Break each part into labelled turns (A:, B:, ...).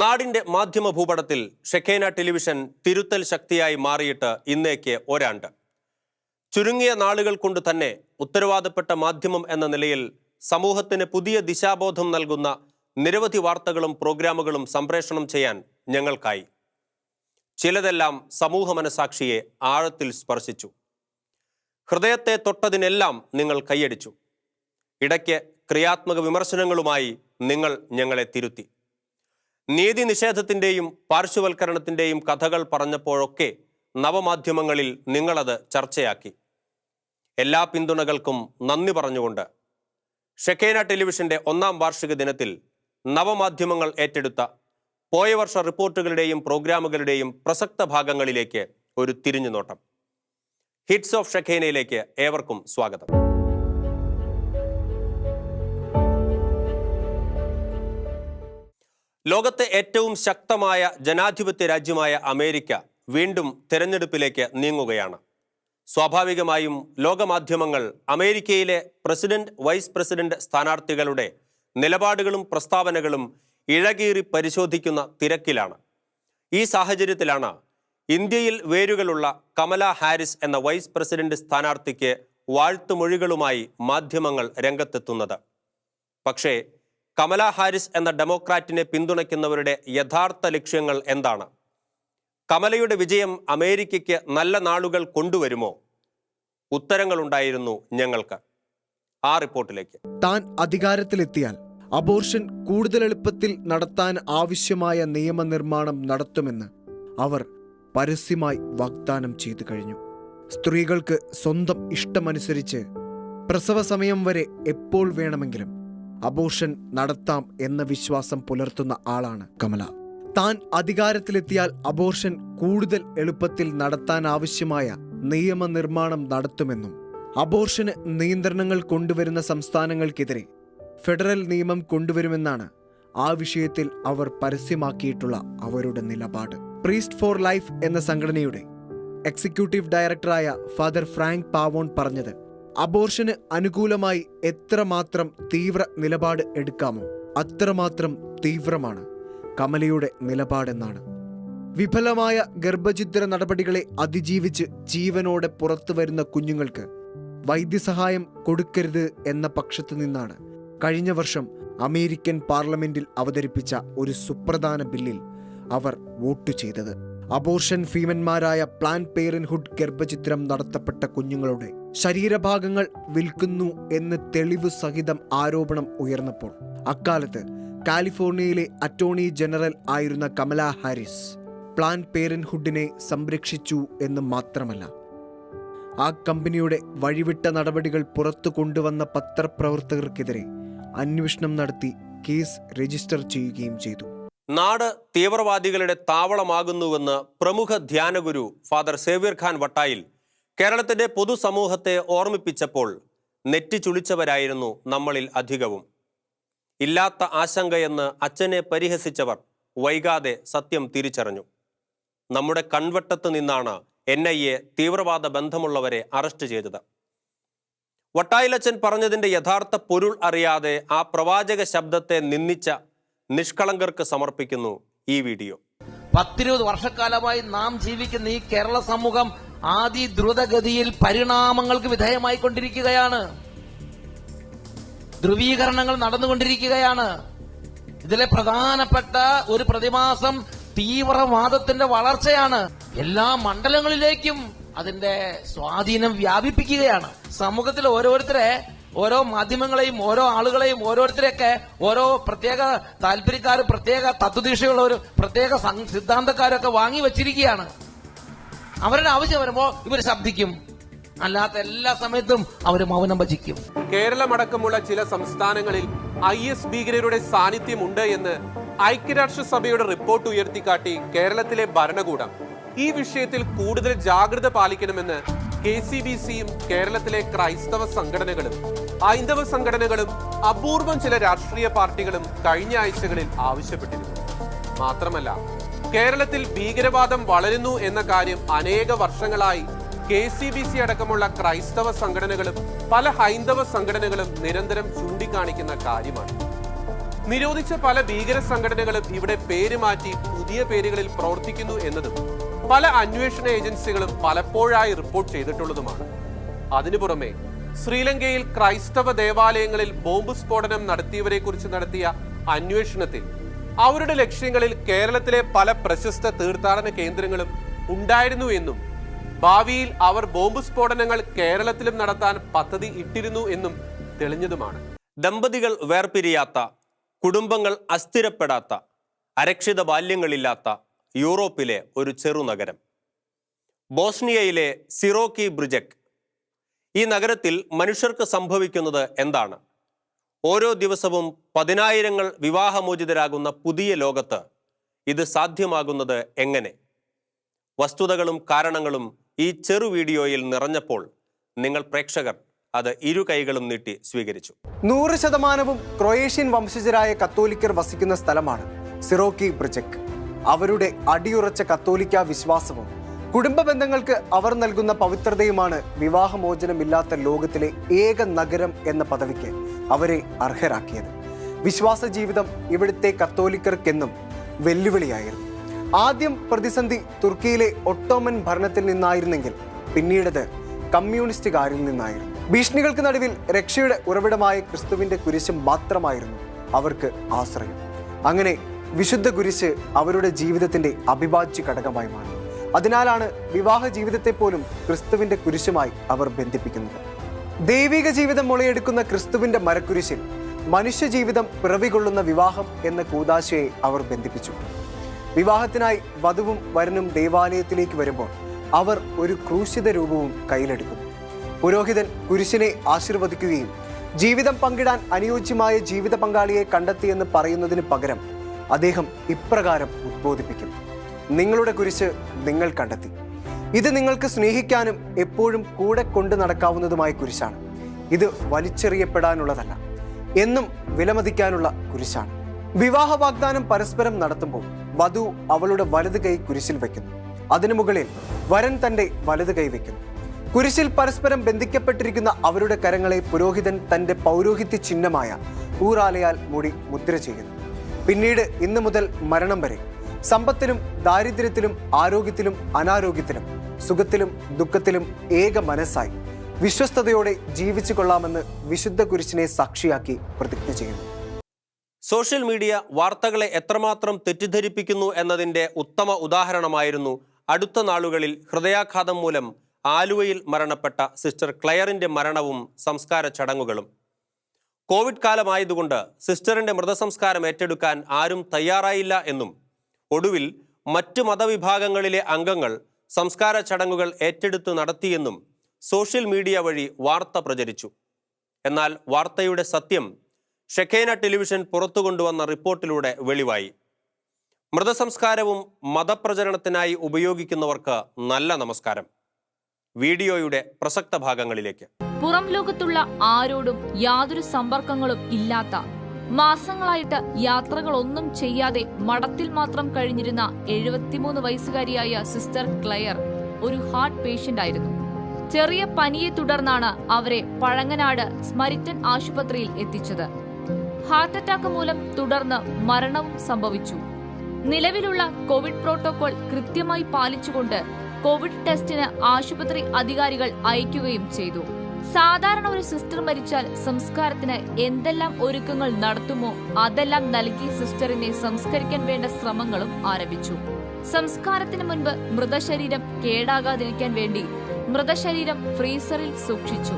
A: നാടിന്റെ മാധ്യമ ഭൂപടത്തിൽ ഷെഖേന ടെലിവിഷൻ തിരുത്തൽ ശക്തിയായി മാറിയിട്ട് ഇന്നേക്ക് ഒരാണ്ട്. ചുരുങ്ങിയ നാളുകൾ കൊണ്ട് തന്നെ ഉത്തരവാദപ്പെട്ട മാധ്യമം എന്ന നിലയിൽ സമൂഹത്തിന് പുതിയ ദിശാബോധം നൽകുന്ന നിരവധി വാർത്തകളും പ്രോഗ്രാമുകളും സംപ്രേഷണം ചെയ്യാൻ ഞങ്ങൾക്കായി. ചിലതെല്ലാം സമൂഹ മനസാക്ഷിയെ ആഴത്തിൽ സ്പർശിച്ചു. ഹൃദയത്തെ തൊട്ടതിനെല്ലാം നിങ്ങൾ കൈയടിച്ചു. ഇടയ്ക്ക് ക്രിയാത്മക വിമർശനങ്ങളുമായി നിങ്ങൾ ഞങ്ങളെ തിരുത്തി. നീതി നിഷേധത്തിന്റെയും പാർശ്വവൽക്കരണത്തിന്റെയും കഥകൾ പറഞ്ഞപ്പോഴൊക്കെ നവമാധ്യമങ്ങളിൽ നിങ്ങളത് ചർച്ചയാക്കി. എല്ലാ പിന്തുണകൾക്കും നന്ദി പറഞ്ഞുകൊണ്ട്. ഷെക്കേന ടെലിവിഷന്റെ ഒന്നാം വാർഷിക ദിനത്തിൽ നവമാധ്യമങ്ങൾ ഏറ്റെടുത്ത പോയ വർഷ റിപ്പോർട്ടുകളുടെയും പ്രോഗ്രാമുകളുടെയും പ്രസക്ത ഭാഗങ്ങളിലേക്ക് ഒരു തിരിഞ്ഞുനോട്ടം. ഹിറ്റ്സ് ഓഫ് ഷെഖേനയിലേക്ക് ഏവർക്കും സ്വാഗതം. ലോകത്തെ ഏറ്റവും ശക്തമായ ജനാധിപത്യ രാജ്യമായ അമേരിക്ക വീണ്ടും തെരഞ്ഞെടുപ്പിലേക്ക് നീങ്ങുകയാണ്. സ്വാഭാവികമായും ലോകമാധ്യമങ്ങൾ അമേരിക്കയിലെ പ്രസിഡന്റ് വൈസ് പ്രസിഡന്റ് സ്ഥാനാർത്ഥികളുടെ നിലപാടുകളും പ്രസ്താവനകളും ഇഴകീറി പരിശോധിക്കുന്ന തിരക്കിലാണ്. ഈ സാഹചര്യത്തിലാണ് ഇന്ത്യയിൽ വേരുകളുള്ള കമല ഹാരിസ് എന്ന വൈസ് പ്രസിഡന്റ് സ്ഥാനാർത്ഥിക്ക് വാഴ്ത്തുമൊഴികളുമായി മാധ്യമങ്ങൾ രംഗത്തെത്തുന്നത്. പക്ഷേ കമല ഹാരിസ് എന്ന ഡെമോക്രാറ്റിനെ പിന്തുണയ്ക്കുന്നവരുടെ യഥാർത്ഥ ലക്ഷ്യങ്ങൾ എന്താണ്? കമലയുടെ വിജയം അമേരിക്കയ്ക്ക് നല്ല നാളുകൾ കൊണ്ടുവരുമോ? ഉത്തരങ്ങളുണ്ടായിരുന്നു ഞങ്ങൾക്ക്. ആ റിപ്പോർട്ടിലേക്ക്.
B: താൻ അധികാരത്തിലെത്തിയാൽ അബോർഷൻ കൂടുതൽ എളുപ്പത്തിൽ നടത്താൻ ആവശ്യമായ നിയമനിർമ്മാണം നടത്തുമെന്ന് അവർ പരസ്യമായി വാഗ്ദാനം ചെയ്തു കഴിഞ്ഞു. സ്ത്രീകൾക്ക് സ്വന്തം ഇഷ്ടമനുസരിച്ച് പ്രസവ സമയം വരെ എപ്പോൾ വേണമെങ്കിലും അബോർഷൻ നടത്താം എന്ന വിശ്വാസം പുലർത്തുന്ന ആളാണ് കമല. താൻ അധികാരത്തിലെത്തിയാൽ അബോർഷൻ കൂടുതൽ എളുപ്പത്തിൽ നടത്താൻ ആവശ്യമായ നിയമനിർമ്മാണം നടത്തുമെന്നും അബോർഷന് നിയന്ത്രണങ്ങൾ കൊണ്ടുവരുന്ന സംസ്ഥാനങ്ങൾക്കെതിരെ ഫെഡറൽ നിയമം കൊണ്ടുവരുമെന്നാണ് ആ വിഷയത്തിൽ അവർ പരസ്യമാക്കിയിട്ടുള്ള അവരുടെ നിലപാട്. പ്രീസ്റ്റ് ഫോർ ലൈഫ് എന്ന സംഘടനയുടെ എക്സിക്യൂട്ടീവ് ഡയറക്ടറായ ഫാദർ ഫ്രാങ്ക് പാവോൺ പറഞ്ഞത് അബോർഷന് അനുകൂലമായി എത്രമാത്രം തീവ്ര നിലപാട് എടുക്കാമോ അത്രമാത്രം തീവ്രമാണ് കമലയുടെ നിലപാടെന്നാണ്. വിഫലമായ ഗർഭചിത്ര നടപടികളെ അതിജീവിച്ച് ജീവനോടെ പുറത്തു വരുന്ന കുഞ്ഞുങ്ങൾക്ക് വൈദ്യസഹായം കൊടുക്കരുത് എന്ന പക്ഷത്തു നിന്നാണ് കഴിഞ്ഞ വർഷം അമേരിക്കൻ പാർലമെന്റിൽ അവതരിപ്പിച്ച ഒരു സുപ്രധാന ബില്ലിൽ അവർ വോട്ട് ചെയ്തത്. അബോർഷൻ ഭീമന്മാരായ പ്ലാൻ പേരൻഹുഡ് ഗർഭചിത്രം നടത്തപ്പെട്ട കുഞ്ഞുങ്ങളുടെ ശരീരഭാഗങ്ങൾ വിൽക്കുന്നു എന്ന് തെളിവ് സഹിതം ആരോപണം ഉയർന്നപ്പോൾ അക്കാലത്ത് കാലിഫോർണിയയിലെ അറ്റോർണി ജനറൽ ആയിരുന്ന കമല ഹാരിസ് പ്ലാൻ പേരൻഹുഡിനെ സംരക്ഷിച്ചു എന്ന് മാത്രമല്ല ആ കമ്പനിയുടെ വഴിവിട്ട നടപടികൾ പുറത്തു കൊണ്ടുവന്ന പത്രപ്രവർത്തകർക്കെതിരെ അന്വേഷണം നടത്തി കേസ് രജിസ്റ്റർ ചെയ്യുകയും ചെയ്തു.
A: നാട് തീവ്രവാദികളുടെ താവളമാകുന്നുവെന്ന് പ്രമുഖ ധ്യാനഗുരു ഫാദർ സേവ്യർ ഖാൻ വട്ടായിൽ കേരളത്തിന്റെ പൊതുസമൂഹത്തെ ഓർമ്മിപ്പിച്ചപ്പോൾ നെറ്റി ചുളിച്ചവരായിരുന്നു നമ്മളിൽ അധികവും. ഇല്ലാത്ത ആശങ്കയെന്ന് അച്ഛനെ പരിഹസിച്ചവർ വൈകാതെ സത്യം തിരിച്ചറിഞ്ഞു. നമ്മുടെ കൺവട്ടത്ത് നിന്നാണ് എൻ ഐ എ തീവ്രവാദ ബന്ധമുള്ളവരെ അറസ്റ്റ് ചെയ്തത്. വട്ടായിലച്ചൻ പറഞ്ഞതിന്റെ യഥാർത്ഥ പൊരുൾ അറിയാതെ ആ പ്രവാചക ശബ്ദത്തെ നിന്ദിച്ച നിഷ്കളങ്കർക്ക് സമർപ്പിക്കുന്നു ഈ വീഡിയോ.
C: പത്തിരുപത് വർഷക്കാലമായി നാം ജീവിക്കുന്ന ഈ കേരള സമൂഹം ആദി ദ്രുതഗതിയിൽ പരിണാമങ്ങൾക്ക് വിധേയമായി കൊണ്ടിരിക്കുകയാണ് ധ്രുവീകരണങ്ങൾ നടന്നുകൊണ്ടിരിക്കുകയാണ്. ഇതിലെ പ്രധാനപ്പെട്ട ഒരു പ്രതിമാസം തീവ്രവാദത്തിന്റെ വളർച്ചയാണ്. എല്ലാ മണ്ഡലങ്ങളിലേക്കും അതിന്റെ സ്വാധീനം വ്യാപിപ്പിക്കുകയാണ്. സമൂഹത്തിൽ ഓരോരുത്തരെ ഓരോ മാധ്യമങ്ങളെയും ഓരോ ആളുകളെയും ഓരോരുത്തരെയൊക്കെ ഓരോ പ്രത്യേക താല്പര്യക്കാർ പ്രത്യേക തത്വദീക്ഷയുള്ളവർ പ്രത്യേക സിദ്ധാന്തക്കാരൊക്കെ വാങ്ങി വെച്ചിരിക്കുകയാണ്. അവരുടെ ആവശ്യം വരുമ്പോ ഇവർ ശബ്ദിക്കും. അല്ലാത്ത എല്ലാ സമയത്തും അവർ മൗനം ഭജിക്കും.
D: കേരളമടക്കമുള്ള ചില സംസ്ഥാനങ്ങളിൽ ഐ എസ് ഭീകരരുടെ സാന്നിധ്യമുണ്ട് എന്ന് ഐക്യരാഷ്ട്രസഭയുടെ റിപ്പോർട്ട് ഉയർത്തിക്കാട്ടി കേരളത്തിലെ ഭരണകൂടം ഈ വിഷയത്തിൽ കൂടുതൽ ജാഗ്രത പാലിക്കണമെന്ന് കെ സി ബി സിയും കേരളത്തിലെ ക്രൈസ്തവ സംഘടനകളും ഹൈന്ദവ സംഘടനകളും അപൂർവം ചില രാഷ്ട്രീയ പാർട്ടികളും കഴിഞ്ഞ ആഴ്ചകളിൽ ആവശ്യപ്പെട്ടിരുന്നു. മാത്രമല്ല കേരളത്തിൽ ഭീകരവാദം വളരുന്നു എന്ന കാര്യം അനേക വർഷങ്ങളായി കെ സി ബി സി അടക്കമുള്ള ക്രൈസ്തവ സംഘടനകളും പല ഹൈന്ദവ സംഘടനകളും നിരന്തരം ചൂണ്ടിക്കാണിക്കുന്ന കാര്യമാണ്. നിരോധിച്ച പല ഭീകര സംഘടനകളും ഇവിടെ പേര് മാറ്റി പുതിയ പേരുകളിൽ പ്രവർത്തിക്കുന്നു എന്നതും പല അന്വേഷണ ഏജൻസികളും പലപ്പോഴായി റിപ്പോർട്ട് ചെയ്തിട്ടുള്ളതുമാണ്. അതിനു പുറമെ ശ്രീലങ്കയിൽ ക്രൈസ്തവ ദേവാലയങ്ങളിൽ ബോംബ് സ്ഫോടനം നടത്തിയവരെ കുറിച്ച് നടത്തിയ അന്വേഷണത്തിൽ അവരുടെ ലക്ഷ്യങ്ങളിൽ കേരളത്തിലെ പല പ്രശസ്ത തീർത്ഥാടന കേന്ദ്രങ്ങളും ഉണ്ടായിരുന്നു എന്നും ഭാവിയിൽ അവർ ബോംബ് സ്ഫോടനങ്ങൾ കേരളത്തിലും നടത്താൻ പദ്ധതി ഇട്ടിരുന്നു എന്നും തെളിഞ്ഞതുമാണ്.
A: ദമ്പതികൾ വേർപിരിയാത്ത കുടുംബങ്ങൾ അസ്ഥിരപ്പെടാത്ത അരക്ഷിത ബാല്യങ്ങളില്ലാത്ത യൂറോപ്പിലെ ഒരു ചെറുനഗരം. ബോസ്നിയയിലെ സിറോക്കി ബ്രിജക് ഈ നഗരത്തിൽ മനുഷ്യർക്ക് സംഭവിക്കുന്നത് എന്താണ്? ഓരോ ദിവസവും പതിനായിരങ്ങൾ വിവാഹമോചിതരാകുന്ന പുതിയ ലോകത്ത് ഇത് സാധ്യമാകുന്നത് എങ്ങനെ? വസ്തുതകളും കാരണങ്ങളും ഈ ചെറു വീഡിയോയിൽ നിറഞ്ഞപ്പോൾ നിങ്ങൾ പ്രേക്ഷകർ അത് ഇരു കൈകളും നീട്ടി സ്വീകരിച്ചു.
B: നൂറ് ശതമാനവും ക്രൊയേഷ്യൻ വംശജരായ കത്തോലിക്കർ വസിക്കുന്ന സ്ഥലമാണ് സിറോക്കി ബ്രിജക്. അവരുടെ അടിയുറച്ച കത്തോലിക്ക വിശ്വാസവും കുടുംബ ബന്ധങ്ങൾക്ക് അവർ നൽകുന്ന പവിത്രതയുമാണ് വിവാഹമോചനമില്ലാത്ത ലോകത്തിലെ ഏക നഗരം എന്ന പദവിക്ക് അവരെ അർഹരാക്കിയത്. വിശ്വാസ ജീവിതം ഇവിടുത്തെ കത്തോലിക്കർക്കെന്നും വെല്ലുവിളിയായിരുന്നു. ആദ്യം പ്രതിസന്ധി തുർക്കിയിലെ ഒട്ടോമൻ ഭരണത്തിൽ നിന്നായിരുന്നെങ്കിൽ പിന്നീടത് കമ്മ്യൂണിസ്റ്റുകാരിൽ നിന്നായിരുന്നു. ഭീഷണികൾക്ക് നടുവിൽ രക്ഷയുടെ ഉറവിടമായ ക്രിസ്തുവിന്റെ കുരിശ് മാത്രമായിരുന്നു അവർക്ക് ആശ്രയം. അങ്ങനെ വിശുദ്ധ കുരിശ് അവരുടെ ജീവിതത്തിന്റെ അവിഭാജ്യ ഘടകമായി മാറി. അതിനാലാണ് വിവാഹ ജീവിതത്തെ പോലും ക്രിസ്തുവിന്റെ കുരിശുമായി അവർ ബന്ധിപ്പിക്കുന്നത്. ദൈവിക ജീവിതം മുളയെടുക്കുന്ന ക്രിസ്തുവിന്റെ മരക്കുരിശിൽ മനുഷ്യ ജീവിതം പിറവികൊള്ളുന്ന വിവാഹം എന്ന കൂതാശയെ അവർ ബന്ധിപ്പിച്ചു. വിവാഹത്തിനായി വധുവും വരനും ദേവാലയത്തിലേക്ക് വരുമ്പോൾ അവർ ഒരു ക്രൂശിത രൂപവും കയ്യിലെടുക്കും പുരോഹിതൻ കുരിശിനെ ആശീർവദിക്കുകയും ജീവിതം പങ്കിടാൻ അനുയോജ്യമായ ജീവിത പങ്കാളിയെ കണ്ടെത്തിയെന്ന് പറയുന്നതിന് പകരം അദ്ദേഹം ഇപ്രകാരം ഉദ്ബോധിപ്പിക്കും നിങ്ങളുടെ കുരിശ് നിങ്ങൾ കണ്ടെത്തി. ഇത് നിങ്ങൾക്ക് സ്നേഹിക്കാനും എപ്പോഴും കൂടെ കൊണ്ടു നടക്കാവുന്നതുമായ കുരിശാണ്. ഇത് വലിച്ചെറിയപ്പെടാനുള്ളതല്ല എന്നും വിലമതിക്കാനുള്ള കുരിശാണ്. വിവാഹ വാഗ്ദാനം പരസ്പരം നടത്തുമ്പോൾ വധു അവളുടെ വലത് കൈ കുരിശിൽ വയ്ക്കുന്നു. അതിനു മുകളിൽ വരൻ തന്റെ വലത് കൈ വയ്ക്കുന്നു. കുരിശിൽ പരസ്പരം ബന്ധിക്കപ്പെട്ടിരിക്കുന്ന അവരുടെ കരങ്ങളെ പുരോഹിതൻ തന്റെ പൗരോഹിത്യ ചിഹ്നമായ ഊറാലയാൽ മുടി മുദ്ര ചെയ്യുന്നു. പിന്നീട് ഇന്നു മുതൽ മരണം വരെ സമ്പത്തിലും ദാരിദ്ര്യത്തിലും ആരോഗ്യത്തിലും അനാരോഗ്യത്തിലും സുഖത്തിലും ദുഃഖത്തിലും ഏക മനസ്സായി. വിശ്വസ്തയോടെ ജീവിച്ചു കൊള്ളാമെന്ന് വിശുദ്ധ കുരിശിനെ സാക്ഷിയാക്കി പ്രതിജ്ഞ ചെയ്യുന്നു.
A: സോഷ്യൽ മീഡിയ വാർത്തകളെ എത്രമാത്രം തെറ്റിദ്ധരിപ്പിക്കുന്നു എന്നതിന്റെ ഉത്തമ ഉദാഹരണമായിരുന്നു അടുത്ത നാളുകളിൽ ഹൃദയാഘാതം മൂലം ആലുവയിൽ മരണപ്പെട്ട സിസ്റ്റർ ക്ലെയറിന്റെ മരണവും സംസ്കാര ചടങ്ങുകളും. കോവിഡ് കാലമായതുകൊണ്ട് സിസ്റ്ററിന്റെ മൃതസംസ്കാരം ഏറ്റെടുക്കാൻ ആരും തയ്യാറായില്ല എന്നും ഒടുവിൽ മറ്റു മതവിഭാഗങ്ങളിലെ അംഗങ്ങൾ സംസ്കാര ചടങ്ങുകൾ ഏറ്റെടുത്ത് നടത്തിയെന്നും സോഷ്യൽ മീഡിയ വഴി വാർത്ത പ്രചരിച്ചു. എന്നാൽ വാർത്തയുടെ സത്യം ഷെഖേന ടെലിവിഷൻ പുറത്തു കൊണ്ടുവന്ന റിപ്പോർട്ടിലൂടെ വെളിവായി. മൃതസംസ്കാരവും മതപ്രചരണത്തിനായി ഉപയോഗിക്കുന്നവർക്ക് നല്ല നമസ്കാരം. വീഡിയോയുടെ പ്രസക്ത ഭാഗങ്ങളിലേക്ക്.
E: പുറം ലോകത്തുള്ള ആരോടും യാതൊരു സമ്പർക്കങ്ങളും ഇല്ലാത്ത മാസങ്ങളായിട്ട് യാത്രകളൊന്നും ചെയ്യാതെ മഠത്തിൽ മാത്രം കഴിഞ്ഞിരുന്ന എഴുപത്തിമൂന്ന് വയസ്സുകാരിയായ സിസ്റ്റർ ക്ലെയർ ഒരു ഹാർട്ട് പേഷ്യന്റ് ആയിരുന്നു. ചെറിയ പനിയെ തുടർന്നാണ് അവരെ പഴങ്ങനാട് സ്മരിറ്റൻ ആശുപത്രിയിൽ എത്തിച്ചത്. ഹാർട്ട് അറ്റാക്ക് മൂലം തുടർന്ന് മരണവും സംഭവിച്ചു. നിലവിലുള്ള കോവിഡ് പ്രോട്ടോകോൾ കൃത്യമായി പാലിച്ചുകൊണ്ട് കോവിഡ് ടെസ്റ്റിന് ആശുപത്രി അധികാരികൾ അയക്കുകയും ചെയ്തു. സാധാരണ ഒരു സിസ്റ്റർ മരിച്ചാൽ സംസ്കാരത്തിന് എന്തെല്ലാം ഒരുക്കങ്ങൾ നടത്തുമോ അതെല്ലാം നൽകി സിസ്റ്ററിനെ സംസ്കരിക്കാൻ വേണ്ട ശ്രമങ്ങളും ആരംഭിച്ചു. സംസ്കാരത്തിന് മുൻപ് മൃതശരീരം കേടാകാതിരിക്കാൻ വേണ്ടി മൃതശരീരം ഫ്രീസറിൽ സൂക്ഷിച്ചു.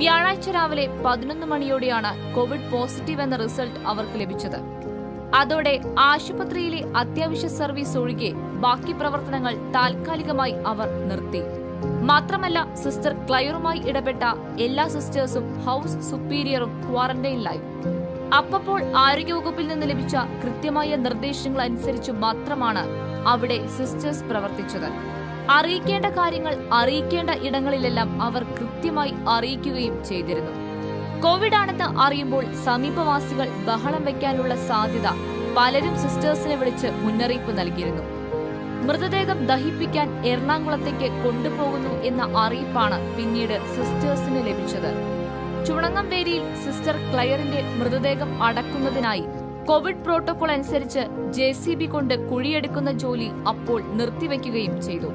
E: വ്യാഴാഴ്ച രാവിലെ പതിനൊന്ന് മണിയോടെയാണ് കോവിഡ് പോസിറ്റീവ് എന്ന റിസൾട്ട് അവർക്ക് ലഭിച്ചത്. അതോടെ ആശുപത്രിയിലെ അത്യാവശ്യ സർവീസ് ഒഴികെ ബാക്കി പ്രവർത്തനങ്ങൾ താൽക്കാലികമായി അവർ നിർത്തി. മാത്രമല്ല സിസ്റ്റർ ക്ലയറുമായി ഇടപെട്ട എല്ലാ സിസ്റ്റേഴ്സും ഹൗസ് സുപ്പീരിയറും ക്വാറന്റൈനിലായി. അപ്പപ്പോൾ ആരോഗ്യവകുപ്പിൽ നിന്ന് ലഭിച്ച കൃത്യമായ നിർദ്ദേശങ്ങൾ അനുസരിച്ച് മാത്രമാണ് അവിടെ സിസ്റ്റേഴ്സ് പ്രവർത്തിച്ചത്. അറിയിക്കേണ്ട കാര്യങ്ങൾ അറിയിക്കേണ്ട ഇടങ്ങളിലെല്ലാം അവർ കൃത്യമായി അറിയിക്കുകയും ചെയ്തിരുന്നു. കോവിഡ് ആണെന്ന് അറിയുമ്പോൾ സമീപവാസികൾ ബഹളം വയ്ക്കാനുള്ള സാധ്യത പലരും സിസ്റ്റേഴ്സിനെ വിളിച്ച് മുന്നറിയിപ്പ് നൽകിയിരുന്നു. മൃതദേഹം ദഹിപ്പിക്കാൻ എറണാകുളത്തേക്ക് കൊണ്ടുപോകുന്നു എന്ന അറിയിപ്പാണ് പിന്നീട് സിസ്റ്റേഴ്സിന് ലഭിച്ചത്. ചുണങ്ങംവേരിയിൽ സിസ്റ്റർ ക്ലയറിന്റെ മൃതദേഹം അടക്കുന്നതിനായി കോവിഡ് പ്രോട്ടോകോൾ അനുസരിച്ച് ജെ സി ബി കൊണ്ട് കുഴിയെടുക്കുന്ന ജോലി അപ്പോൾ നിർത്തിവെക്കുകയും ചെയ്തു.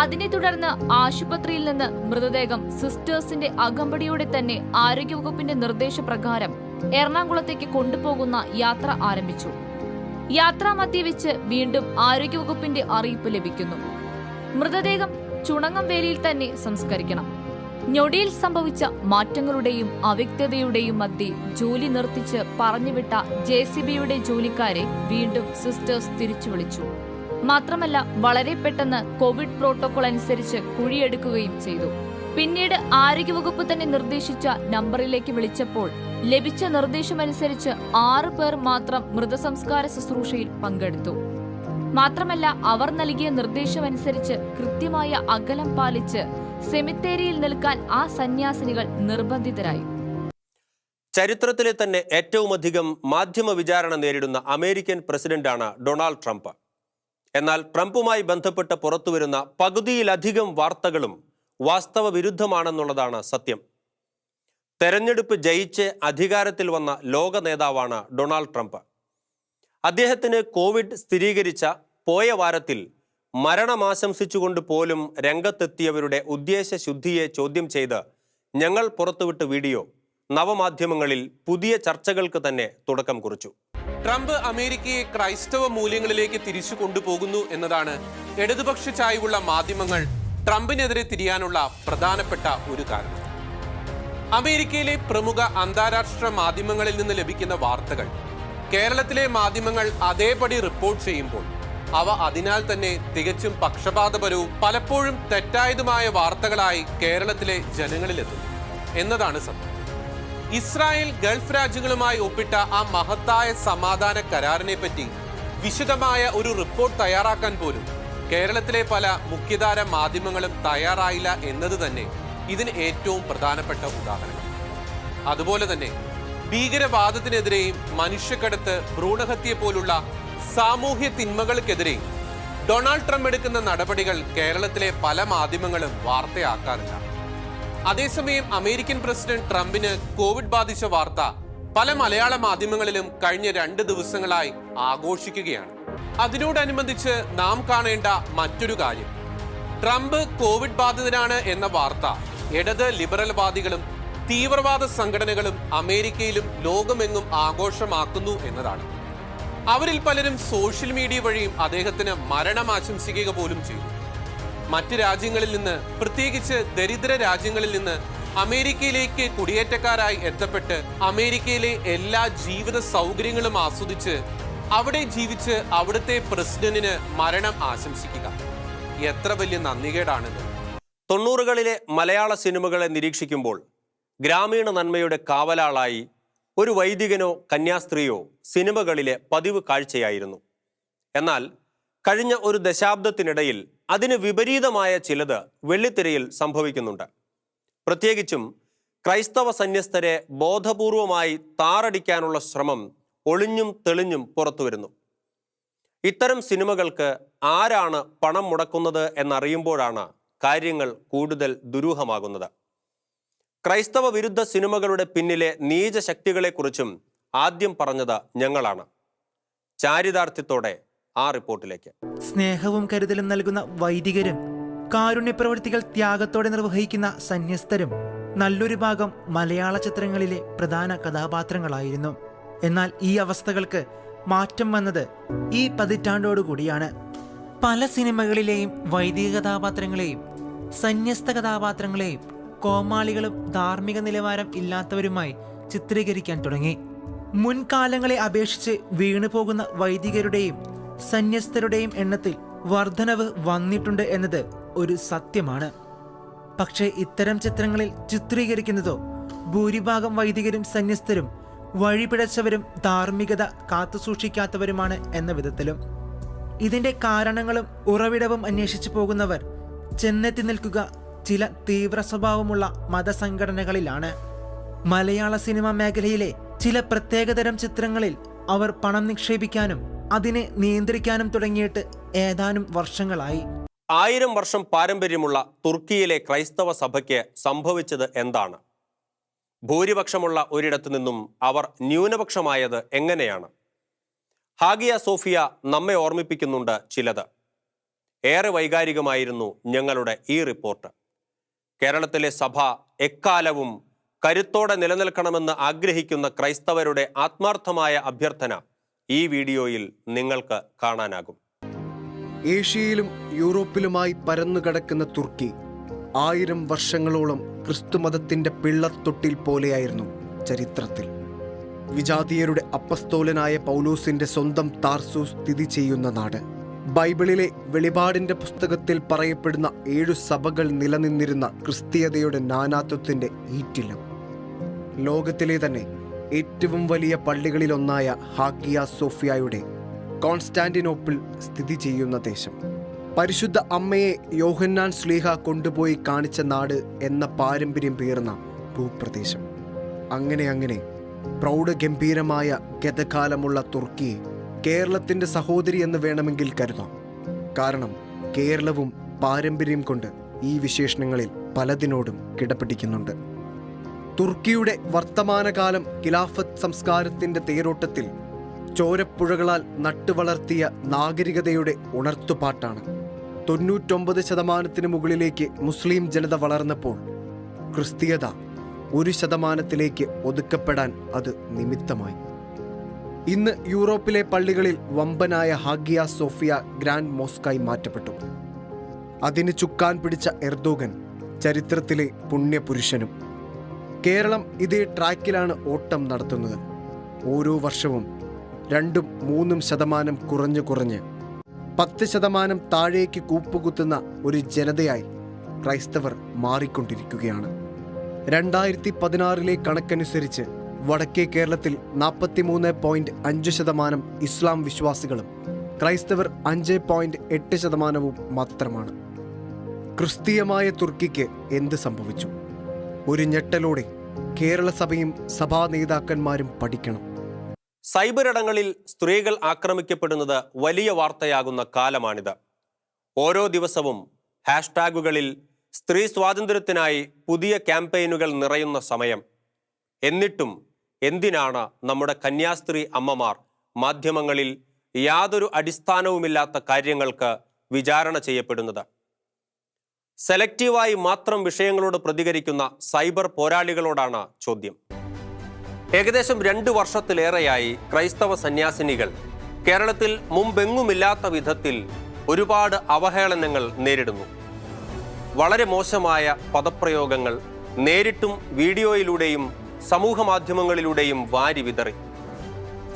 E: അതിനെ തുടർന്ന് ആശുപത്രിയിൽ നിന്ന് മൃതദേഹം സിസ്റ്റേഴ്സിന്റെ അകമ്പടിയോടെ തന്നെ ആരോഗ്യവകുപ്പിന്റെ നിർദ്ദേശപ്രകാരം എറണാകുളത്തേക്ക് കൊണ്ടുപോകുന്ന യാത്ര ആരംഭിച്ചു. യാത്രാ മദ്യവെച്ച് വീണ്ടും ആരോഗ്യവകുപ്പിന്റെ അറിയിപ്പ് ലഭിക്കുന്നു. മൃതദേഹം ചുണങ്ങം ചുണങ്ങംവേലിയിൽ തന്നെ സംസ്കരിക്കണം. ഞൊടിയിൽ സംഭവിച്ച മാറ്റങ്ങളുടെയും അവ്യക്തതയുടെയും മധ്യ ജോലി നിർത്തിച്ച് പറഞ്ഞുവിട്ട ജെ സി ബിയുടെ ജോലിക്കാരെ വീണ്ടും സിസ്റ്റേഴ്സ് തിരിച്ചു വിളിച്ചു മാത്രമല്ല വളരെ പെട്ടെന്ന് കോവിഡ് പ്രോട്ടോകോൾ അനുസരിച്ച് കുഴിയെടുക്കുകയും ചെയ്തു. പിന്നീട് ആരോഗ്യവകുപ്പ് തന്നെ നിർദ്ദേശിച്ച നമ്പറിലേക്ക് വിളിച്ചപ്പോൾ ലഭിച്ച നിർദ്ദേശമനുസരിച്ച് ആറ് പേർ മാത്രം മൃതസംസ്കാര ശുശ്രൂഷയിൽ പങ്കെടുത്തു. മാത്രമല്ല അവർ നൽകിയ നിർദ്ദേശമനുസരിച്ച് കൃത്യമായ അകലം പാലിച്ച് സെമിത്തേരിയിൽ നിൽക്കാൻ ആ സന്യാസിനികൾ നിർബന്ധിതരായി.
A: ചരിത്രത്തിലെ തന്നെ ഏറ്റവുമധികം മാധ്യമ വിചാരണ നേരിടുന്ന അമേരിക്കൻ പ്രസിഡന്റാണ് ഡൊണാൾഡ് ട്രംപ്. എന്നാൽ ട്രംപുമായി ബന്ധപ്പെട്ട് പുറത്തുവരുന്ന പകുതിയിലധികം വാർത്തകളും വാസ്തവ വിരുദ്ധമാണെന്നുള്ളതാണ് സത്യം. തെരഞ്ഞെടുപ്പ് ജയിച്ച് അധികാരത്തിൽ വന്ന ലോക നേതാവാണ് ഡൊണാൾഡ് ട്രംപ്. അദ്ദേഹത്തിന് കോവിഡ് സ്ഥിരീകരിച്ച പോയ വാരത്തിൽ മരണമാശംസിച്ചുകൊണ്ട് പോലും രംഗത്തെത്തിയവരുടെ ഉദ്ദേശശുദ്ധിയെ ചോദ്യം ചെയ്ത് ഞങ്ങൾ പുറത്തുവിട്ട വീഡിയോ നവമാധ്യമങ്ങളിൽ പുതിയ ചർച്ചകൾക്ക് തന്നെ തുടക്കം കുറിച്ചു.
D: ട്രംപ് അമേരിക്കയെ ക്രൈസ്തവ മൂല്യങ്ങളിലേക്ക് തിരിച്ചു കൊണ്ടുപോകുന്നു എന്നതാണ് ഇടതുപക്ഷ ചായ്വുള്ള മാധ്യമങ്ങൾ ട്രംപിനെതിരെ തിരിയാനുള്ള പ്രധാനപ്പെട്ട ഒരു കാരണം. അമേരിക്കയിലെ പ്രമുഖ അന്താരാഷ്ട്ര മാധ്യമങ്ങളിൽ നിന്ന് ലഭിക്കുന്ന വാർത്തകൾ. കേരളത്തിലെ മാധ്യമങ്ങൾ അതേപടി റിപ്പോർട്ട് ചെയ്യുമ്പോൾ അവ അതിനാൽ തന്നെ തികച്ചും പക്ഷപാതപരവും പലപ്പോഴും തെറ്റായതുമായ വാർത്തകളായി കേരളത്തിലെ ജനങ്ങളിലെത്തുന്നു എന്നതാണ് സത്യം. ഇസ്രായേൽ ഗൾഫ് രാജ്യങ്ങളുമായി ഒപ്പിട്ട ആ മഹത്തായ സമാധാന കരാറിനെ പറ്റി വിശദമായ ഒരു റിപ്പോർട്ട് തയ്യാറാക്കാൻ പോലും കേരളത്തിലെ പല മുഖ്യധാര മാധ്യമങ്ങളും തയ്യാറായില്ല എന്നത് തന്നെ ഇതിന് ഏറ്റവും പ്രധാനപ്പെട്ട ഉദാഹരണം. അതുപോലെ തന്നെ ഭീകരവാദത്തിനെതിരെയും മനുഷ്യക്കടത്ത് ഭ്രൂണഹത്യ പോലുള്ള സാമൂഹ്യ തിന്മകൾക്കെതിരെയും ഡൊണാൾഡ് ട്രംപ് എടുക്കുന്ന നടപടികൾ കേരളത്തിലെ പല മാധ്യമങ്ങളും വാർത്തയാക്കാറില്ല. അതേസമയം അമേരിക്കൻ പ്രസിഡന്റ് ട്രംപിന് കോവിഡ് ബാധിച്ച വാർത്ത പല മലയാള മാധ്യമങ്ങളിലും കഴിഞ്ഞ രണ്ട് ദിവസങ്ങളായി ആഘോഷിക്കുകയാണ്. അതിനോടനുബന്ധിച്ച് നാം കാണേണ്ട മറ്റൊരു കാര്യം. ട്രംപ് കോവിഡ് ബാധിതനാണ് എന്ന വാർത്ത ഇടത് ലിബറൽവാദികളും തീവ്രവാദ സംഘടനകളും അമേരിക്കയിലും ലോകമെങ്ങും ആഘോഷമാക്കുന്നു എന്നതാണ്. അവരിൽ പലരും സോഷ്യൽ മീഡിയ വഴിയും അദ്ദേഹത്തിന് മരണം ആശംസിക്കുക പോലും ചെയ്തു. മറ്റ് രാജ്യങ്ങളിൽ നിന്ന് പ്രത്യേകിച്ച് ദരിദ്ര രാജ്യങ്ങളിൽ നിന്ന് അമേരിക്കയിലേക്ക് കുടിയേറ്റക്കാരായി എത്തപ്പെട്ട് അമേരിക്കയിലെ എല്ലാ ജീവിത സൗകര്യങ്ങളും ആസ്വദിച്ച് അവിടെ ജീവിച്ച് അവിടുത്തെ പ്രസിഡന്റിന് മരണം ആശംസിക്കുക. എത്ര വലിയ നന്ദികേടാണിത്.
A: തൊണ്ണൂറുകളിലെ മലയാള സിനിമകളെ നിരീക്ഷിക്കുമ്പോൾ ഗ്രാമീണ നന്മയുടെ കാവലാളായി ഒരു വൈദികനോ കന്യാസ്ത്രീയോ സിനിമകളിലെ പതിവ് കാഴ്ചയായിരുന്നു. എന്നാൽ കഴിഞ്ഞ ഒരു ദശാബ്ദത്തിനിടയിൽ അതിന് വിപരീതമായ ചിലത് വെള്ളിത്തിരയിൽ സംഭവിക്കുന്നുണ്ട്. പ്രത്യേകിച്ചും ക്രൈസ്തവ സന്യസ്തരെ ബോധപൂർവമായി താറടിക്കാനുള്ള ശ്രമം ഒളിഞ്ഞും തെളിഞ്ഞും പുറത്തുവരുന്നു. ഇത്തരം സിനിമകൾക്ക് ആരാണ് പണം മുടക്കുന്നത് എന്നറിയുമ്പോഴാണ് കാര്യങ്ങൾ കൂടുതൽ ദുരൂഹമാകുന്നത്. ക്രൈസ്തവ വിരുദ്ധ സിനിമകളുടെ പിന്നിലെ നീച നീചശക്തികളെക്കുറിച്ചും ആദ്യം പറഞ്ഞത് ഞങ്ങളാണ്. ചാരിതാർത്ഥ്യത്തോടെ ആ റിപ്പോർട്ടിലേക്ക്.
F: സ്നേഹവും കരുതലും നൽകുന്ന വൈദികരും കാരുണ്യ പ്രവൃത്തികൾ ത്യാഗത്തോടെ നിർവഹിക്കുന്ന സന്യസ്തരും നല്ലൊരു ഭാഗം മലയാള ചിത്രങ്ങളിലെ പ്രധാന കഥാപാത്രങ്ങളായിരുന്നു. എന്നാൽ ഈ അവസ്ഥകൾക്ക് മാറ്റം വന്നത് ഈ പതിറ്റാണ്ടോടുകൂടിയാണ്. പല സിനിമകളിലെയും വൈദിക കഥാപാത്രങ്ങളെയും സന്യസ്ത കഥാപാത്രങ്ങളെയും കോമാളികളും ധാർമ്മിക നിലവാരം ഇല്ലാത്തവരുമായി ചിത്രീകരിക്കാൻ തുടങ്ങി. മുൻകാലങ്ങളെ അപേക്ഷിച്ച് വീണു പോകുന്ന വൈദികരുടെയും സന്യസ്തരുടെയും എണ്ണത്തിൽ വർധനവ് വന്നിട്ടുണ്ട് എന്നത് ഒരു സത്യമാണ്. പക്ഷേ ഇത്തരം ചിത്രങ്ങളിൽ ചിത്രീകരിക്കുന്നതോ ഭൂരിഭാഗം വൈദികരും സന്യസ്തരും വഴിപിഴച്ചവരും ധാർമ്മികത കാത്തുസൂക്ഷിക്കാത്തവരുമാണ് എന്ന വിധത്തിലും. ഇതിന്റെ കാരണങ്ങളും ഉറവിടവും അന്വേഷിച്ചു പോകുന്നവർ ചെന്നെത്തി നിൽക്കുക ചില തീവ്ര സ്വഭാവമുള്ള മതസംഘടനകളിലാണ്. മലയാള സിനിമ മേഖലയിലെ ചില പ്രത്യേകതരം ചിത്രങ്ങളിൽ അവർ പണം നിക്ഷേപിക്കാനും അതിനെ നിയന്ത്രിക്കാനും തുടങ്ങിയിട്ട് ഏതാനും വർഷങ്ങളായി.
A: ആയിരം വർഷം പാരമ്പര്യമുള്ള തുർക്കിയിലെ ക്രൈസ്തവ സഭയ്ക്ക് സംഭവിച്ചത് എന്താണ്? ഭൂരിപക്ഷമുള്ള ഒരിടത്തു നിന്നും അവർ ന്യൂനപക്ഷമായത് എങ്ങനെയാണ്? ഹാഗിയ സോഫിയ നമ്മെ ഓർമ്മിപ്പിക്കുന്നുണ്ട് ചിലത്. ഏറെ വൈകാരികമായിരുന്നു ഞങ്ങളുടെ ഈ റിപ്പോർട്ട്. കേരളത്തിലെ സഭ എക്കാലവും കരുത്തോടെ നിലനിൽക്കണമെന്ന് ആഗ്രഹിക്കുന്ന ക്രൈസ്തവരുടെ ആത്മാർത്ഥമായ അഭ്യർത്ഥന ഈ വീഡിയോയിൽ നിങ്ങൾക്ക് കാണാനാകും.
B: ഏഷ്യയിലും യൂറോപ്പിലുമായി പരന്നുകിടക്കുന്ന തുർക്കി ആയിരം വർഷങ്ങളോളം ക്രിസ്തുമതത്തിന്റെ പിള്ളത്തൊട്ടിൽ പോലെയായിരുന്നു ചരിത്രത്തിൽ. വിജാതീയരുടെ അപ്പസ്തോലനായ പൗലൂസിന്റെ സ്വന്തം താർസു സ്ഥിതി ചെയ്യുന്ന നാട്. ബൈബിളിലെ വെളിപാടിന്റെ പുസ്തകത്തിൽ പറയപ്പെടുന്ന ഏഴു സഭകൾ നിലനിന്നിരുന്ന ക്രിസ്തീയതയുടെ നാനാത്വത്തിന്റെ ഈറ്റിലും ലോകത്തിലെ തന്നെ ഏറ്റവും വലിയ പള്ളികളിലൊന്നായ ഹാഗിയ സോഫിയയുടെ കോൺസ്റ്റാന്റിനോപ്പിൾ സ്ഥിതി ചെയ്യുന്ന ദേശം. പരിശുദ്ധ അമ്മയെ യോഹന്നാൻ സ്ലീഹ കൊണ്ടുപോയി കാണിച്ച നാട് എന്ന പാരമ്പര്യം പേർന്ന ഭൂപ്രദേശം. അങ്ങനെ അങ്ങനെ പ്രൗഢഗംഭീരമായ ഗതകാലമുള്ള തുർക്കിയെ കേരളത്തിന്റെ സഹോദരി എന്ന് വേണമെങ്കിൽ കരുതാം. കാരണം കേരളവും പാരമ്പര്യം കൊണ്ട് ഈ വിശേഷണങ്ങളിൽ പലതിനോടും കിടപിടിക്കുന്നുണ്ട്. തുർക്കിയുടെ വർത്തമാനകാലം ഖിലാഫത്ത് സംസ്കാരത്തിന്റെ തേരോട്ടത്തിൽ ചോരപ്പുഴകളാൽ നട്ടുവളർത്തിയ നാഗരികതയുടെ ഉണർത്തുപാട്ടാണ്. തൊണ്ണൂറ്റൊമ്പത് ശതമാനത്തിന് മുകളിലേക്ക് മുസ്ലിം ജനത വളർന്നപ്പോൾ ക്രിസ്തീയത ഒരു ശതമാനത്തിലേക്ക് ഒതുക്കപ്പെടാൻ അത് നിമിത്തമായി. ഇന്ന് യൂറോപ്പിലെ പള്ളികളിൽ വമ്പനായ ഹാഗിയ സോഫിയ ഗ്രാൻഡ് മോസ്കായി മാറ്റപ്പെട്ടു. അതിന് ചുക്കാൻ പിടിച്ച എർദോഗൻ ചരിത്രത്തിലെ പുണ്യപുരുഷനും. കേരളം ഇതേ ട്രാക്കിലാണ് ഓട്ടം നടത്തുന്നത്. ഓരോ വർഷവും രണ്ടും മൂന്നും ശതമാനം കുറഞ്ഞു കുറഞ്ഞ് പത്ത് ശതമാനം താഴേക്ക് കൂപ്പുകുത്തുന്ന ഒരു ജനതയായി ക്രൈസ്തവർ മാറിക്കൊണ്ടിരിക്കുകയാണ്. രണ്ടായിരത്തി പതിനാറിലെ കണക്കനുസരിച്ച് വടക്കേ കേരളത്തിൽ നാൽപ്പത്തിമൂന്ന് പോയിന്റ് അഞ്ച് ശതമാനം ഇസ്ലാം വിശ്വാസികളും ക്രൈസ്തവർ അഞ്ച് പോയിന്റ് എട്ട് ശതമാനവും മാത്രമാണ്. ക്രിസ്തീയമായ തുർക്കിക്ക് എന്ത് സംഭവിച്ചു? ഒരു ഞെട്ടലോടെ കേരള സഭയും സഭാ നേതാക്കന്മാരും പഠിക്കണം.
A: സൈബറിടങ്ങളിൽ സ്ത്രീകൾ ആക്രമിക്കപ്പെടുന്നത് വലിയ വാർത്തയാകുന്ന കാലമാണിത്. ഓരോ ദിവസവും ഹാഷ്ടാഗുകളിൽ സ്ത്രീ സ്വാതന്ത്ര്യത്തിനായി പുതിയ ക്യാമ്പയിനുകൾ നിറയുന്ന സമയം. എന്നിട്ടും എന്തിനാണ് നമ്മുടെ കന്യാസ്ത്രീ അമ്മമാർ മാധ്യമങ്ങളിൽ യാതൊരു അടിസ്ഥാനവുമില്ലാത്ത കാര്യങ്ങൾക്ക് വിചാരണ ചെയ്യപ്പെടുന്നത്? സെലക്റ്റീവായി മാത്രം വിഷയങ്ങളോട് പ്രതികരിക്കുന്ന സൈബർ പോരാളികളോടാണ് ചോദ്യം. ഏകദേശം രണ്ട് വർഷത്തിലേറെയായി ക്രൈസ്തവ സന്യാസിനികൾ കേരളത്തിൽ മുമ്പെങ്ങുമില്ലാത്ത വിധത്തിൽ ഒരുപാട് അവഹേളനങ്ങൾ നേരിടുന്നു. വളരെ മോശമായ പദപ്രയോഗങ്ങൾ നേരിട്ടും വീഡിയോയിലൂടെയും സമൂഹ മാധ്യമങ്ങളിലൂടെയും വാരി വിതറി.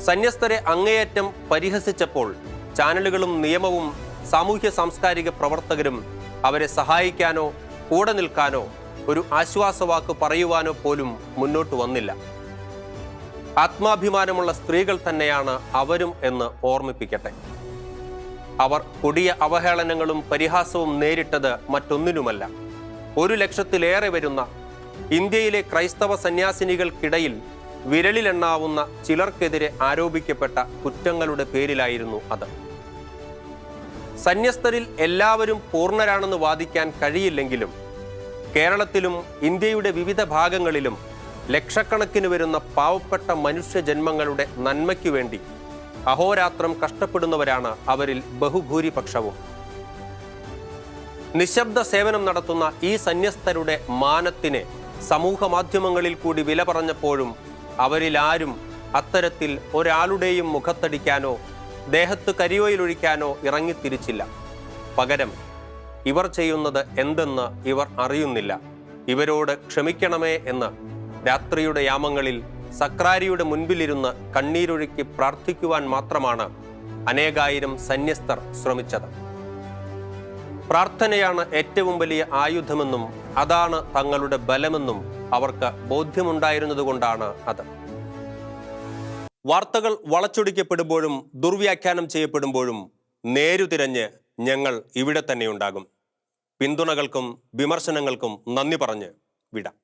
A: സന്യസ്തരെ അങ്ങേയറ്റം പരിഹസിച്ചപ്പോൾ ചാനലുകളും നിയമവും സാമൂഹ്യ സാംസ്കാരിക പ്രവർത്തകരും അവരെ സഹായിക്കാനോ കൂടെ നിൽക്കാനോ ഒരു ആശ്വാസവാക്ക് പറയുവാനോ പോലും മുന്നോട്ട് വന്നില്ല. ആത്മാഭിമാനമുള്ള സ്ത്രീകൾ തന്നെയാണ് അവരും എന്ന് ഓർമ്മിപ്പിക്കട്ടെ. അവർ കൊടിയ അവഹേളനങ്ങളും പരിഹാസവും നേരിട്ടത് മറ്റൊന്നിനുമല്ല ഒരു ലക്ഷത്തിലേറെ വരുന്ന ഇന്ത്യയിലെ ക്രൈസ്തവ സന്യാസിനികൾക്കിടയിൽ വിരലിലെണ്ണാവുന്ന ചിലർക്കെതിരെ ആരോപിക്കപ്പെട്ട കുറ്റങ്ങളുടെ പേരിലായിരുന്നു അത്. സന്യസ്തരിൽ എല്ലാവരും പൂർണരാണെന്ന് വാദിക്കാൻ കഴിയില്ലെങ്കിലും കേരളത്തിലും ഇന്ത്യയുടെ വിവിധ ഭാഗങ്ങളിലും ലക്ഷക്കണക്കിന് വരുന്ന പാവപ്പെട്ട മനുഷ്യജന്മങ്ങളുടെ നന്മയ്ക്കു വേണ്ടി അഹോരാത്രം കഷ്ടപ്പെടുന്നവരാണ് അവരിൽ ബഹുഭൂരിപക്ഷവും. നിശബ്ദ സേവനം നടത്തുന്ന ഈ സന്യസ്തരുടെ മാനത്തിന് സമൂഹ മാധ്യമങ്ങളിൽ കൂടി വില പറഞ്ഞപ്പോഴും അവരിലാരും അത്തരത്തിൽ ഒരാളുടെയും മുഖത്തടിക്കാനോ ദേഹത്ത് കരിയോയിലൊഴിക്കാനോ ഇറങ്ങിത്തിരിച്ചില്ല. പകരം ഇവർ ചെയ്യുന്നത് എന്തെന്ന് ഇവർ അറിയുന്നില്ല. ഇവരോട് ക്ഷമിക്കണമേ എന്ന് രാത്രിയുടെ യാമങ്ങളിൽ സക്രാരിയുടെ മുൻപിലിരുന്ന് കണ്ണീരൊഴുക്കി പ്രാർത്ഥിക്കുവാൻ മാത്രമാണ് അനേകായിരം സന്യസ്തർ ശ്രമിച്ചത്. പ്രാർത്ഥനയാണ് ഏറ്റവും വലിയ ആയുധമെന്നും അതാണ് തങ്ങളുടെ ബലമെന്നും അവർക്ക് ബോധ്യമുണ്ടായിരുന്നതുകൊണ്ടാണ് അത്. വാർത്തകൾ വളച്ചൊടിക്കപ്പെടുമ്പോഴും ദുർവ്യാഖ്യാനം ചെയ്യപ്പെടുമ്പോഴും നേരുതിരഞ്ഞ് ഞങ്ങൾ ഇവിടെ തന്നെ ഉണ്ടാകും. പിന്തുണകൾക്കും വിമർശനങ്ങൾക്കും നന്ദി പറഞ്ഞ് വിടാം.